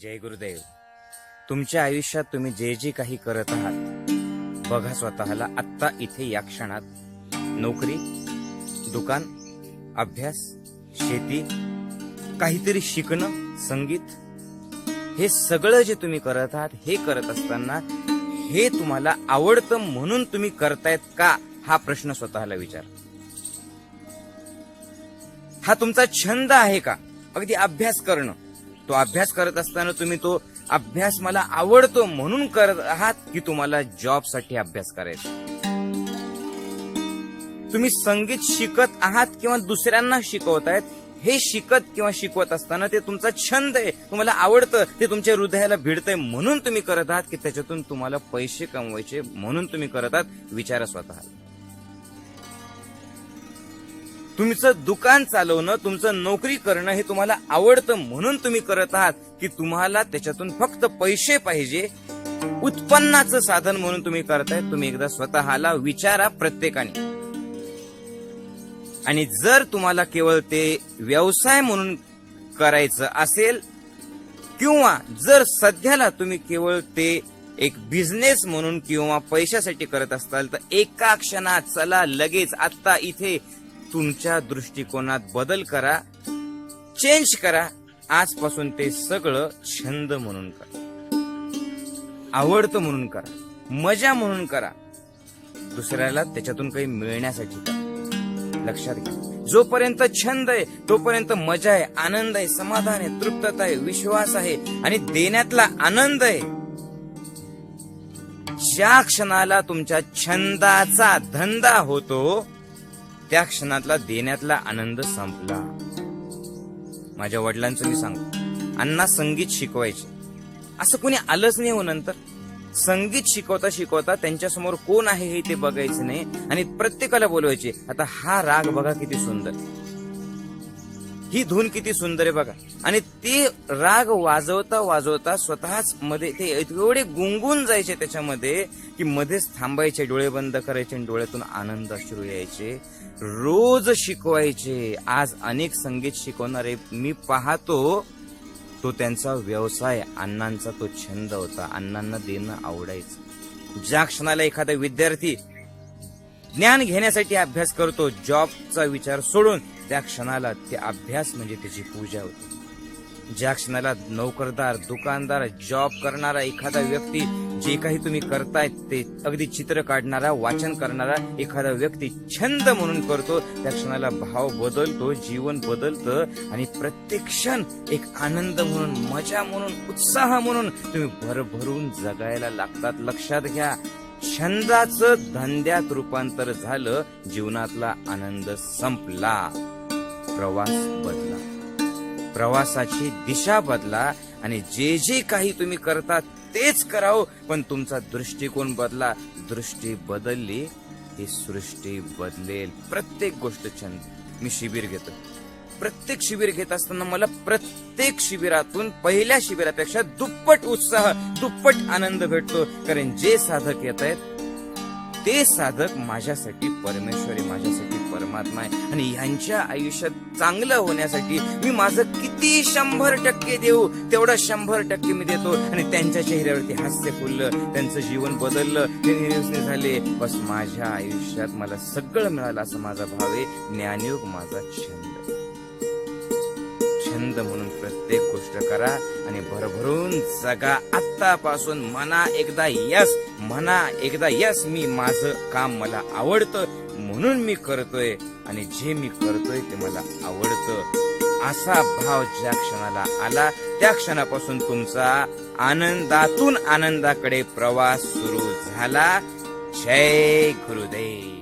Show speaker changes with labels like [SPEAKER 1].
[SPEAKER 1] जय गुरुदेव. तुमच्या आयुष्यात तुम्ही जे जे काही करत आहात बघा स्वतःला आत्ता इथे या क्षणात. नोकरी दुकान अभ्यास शेती काहीतरी शिकणं संगीत हे सगळं जे तुम्ही करत आहात हे करत असताना हे तुम्हाला आवडतं म्हणून तुम्ही करतायत का हा प्रश्न स्वतःला विचार. हा तुमचा छंद आहे का? अगदी अभ्यास करणं. तो अभ्यास करत असताना तुम्ही तो अभ्यास मला आवडतो म्हणून करत आहात की तुम्हाला जॉबसाठी अभ्यास करायचा? तुम्ही संगीत शिकत आहात किंवा दुसऱ्यांना शिकवतायत हे शिकत किंवा शिकवत असताना ते तुमचा छंद आहे तुम्हाला आवडतं ते तुमच्या हृदयाला भिडतंय म्हणून तुम्ही करत आहात की त्याच्यातून तुम्हाला पैसे कमवायचे म्हणून तुम्ही करत आहात विचारा स्वतःला. तुमचं दुकान चालवणं तुमचं नोकरी करणं हे तुम्हाला आवडतं म्हणून तुम्ही करत आहात की तुम्हाला त्याच्यातून फक्त पैसे पाहिजे. उत्पन्नाचं साधन म्हणून तुम्ही करताय तुम्ही एकदा स्वतःला विचारा प्रत्येकाने. आणि जर तुम्हाला केवळ ते व्यवसाय म्हणून करायचं असेल किंवा जर सध्याला तुम्ही केवळ ते एक बिझनेस म्हणून किंवा पैशासाठी करत असाल तर एका क्षणात चला लगेच आत्ता इथे तुमच्या दृष्टिकोनात बदल करा चेंज करा. आजपासून ते सगळं छंद म्हणून करा. आवडतं म्हणून करा. मजा म्हणून करा. दुसऱ्याला त्याच्यातून काही मिळण्यासाठी करा. लक्षात घ्या. जोपर्यंत छंद आहे तोपर्यंत मजा आहे आनंद आहे समाधान आहे तृप्तता आहे विश्वास आहे आणि देण्यातला आनंद आहे. ज्या क्षणाला तुमच्या छंदाचा धंदा होतो त्या क्षणातला देण्यातला आनंद संपला. माझ्या वडिलांचं मी सांगतो अण्णा संगीत शिकवायचे. असं कोणी आलंच नाही हो नंतर. संगीत शिकवता शिकवता त्यांच्यासमोर कोण आहे हे ते बघायचं नाही आणि प्रत्येकाला बोलवायचे आता हा राग बघा किती सुंदर. ही धून किती सुंदर आहे बघा. आणि ते राग वाजवता वाजवता स्वतःच मध्ये ते एवढे गुंगून जायचे त्याच्यामध्ये की मध्येच थांबायचे डोळे बंद करायचे आणि डोळ्यातून आनंद अश्रू यायचे. रोज शिकवायचे. आज अनेक संगीत शिकवणारे मी पाहतो तो त्यांचा व्यवसाय अण्णांचा तो छंद होता. अण्णांना देणं आवडायचं. ज्या क्षणाला एखादा विद्यार्थी ज्ञान घेण्यासाठी अभ्यास करतो जॉबचा विचार सोडून त्या क्षणाला ते अभ्यास म्हणजे त्याची पूजा होती. ज्या क्षणाला नोकरदार दुकानदार जॉब करणारा एखादा व्यक्ती जे काही तुम्ही करतायत ते अगदी चित्र काढणारा वाचन करणारा एखादा व्यक्ती छंद म्हणून करतो त्या क्षणाला भाव बदलतो जीवन बदलतं आणि प्रत्येक क्षण एक आनंद म्हणून मजा म्हणून उत्साह म्हणून तुम्ही भरभरून जगायला लागतात. लक्षात घ्या छंदाचं धंद्यात रूपांतर झालं जीवनातला आनंद संपला. प्रवास बदला. प्रवासाची दिशा बदला आणि जे जे काही तुम्ही करता तेच करावं पण तुमचा दृष्टिकोन बदला. दृष्टी बदलली ही सृष्टी बदलेल. प्रत्येक गोष्ट छंद. मी शिबिर घेतो. प्रत्येक शिबिर घेत असताना मला प्रत्येक शिबिरातून पहिल्या शिबिरापेक्षा दुप्पट उत्साह दुप्पट आनंद भेटतो. कारण जे साधक येत आहेत ते साधक माझ्यासाठी परमेश्वरी माझ्यासाठी परमात्मा आहे आणि यांच्या आयुष्यात चांगलं होण्यासाठी मी माझं किती शंभर टक्के देऊ तेवढं शंभर टक्के मी देतो. आणि त्यांच्या चेहऱ्यावरती हास्य फुललं त्यांचं जीवन बदललं ते निर्वसने झाले. बस माझ्या आयुष्यात मला सगळं मिळालं असं माझा भाव आहे. ज्ञानयोग माझा छंद छंद म्हणून प्रत्येक गोष्ट करा आणि भरभरून जगा आत्तापासून. मना एकदा यस म्हणा एकदा यस. मी माझं काम मला आवडतं म्हणून मी करतोय आणि जे मी करतोय ते मला आवडतं. असा भाव ज्या क्षणाला आला त्या क्षणापासून तुमचा आनंदातून आनंदाकडे प्रवास सुरू झाला. जय गुरुदेव.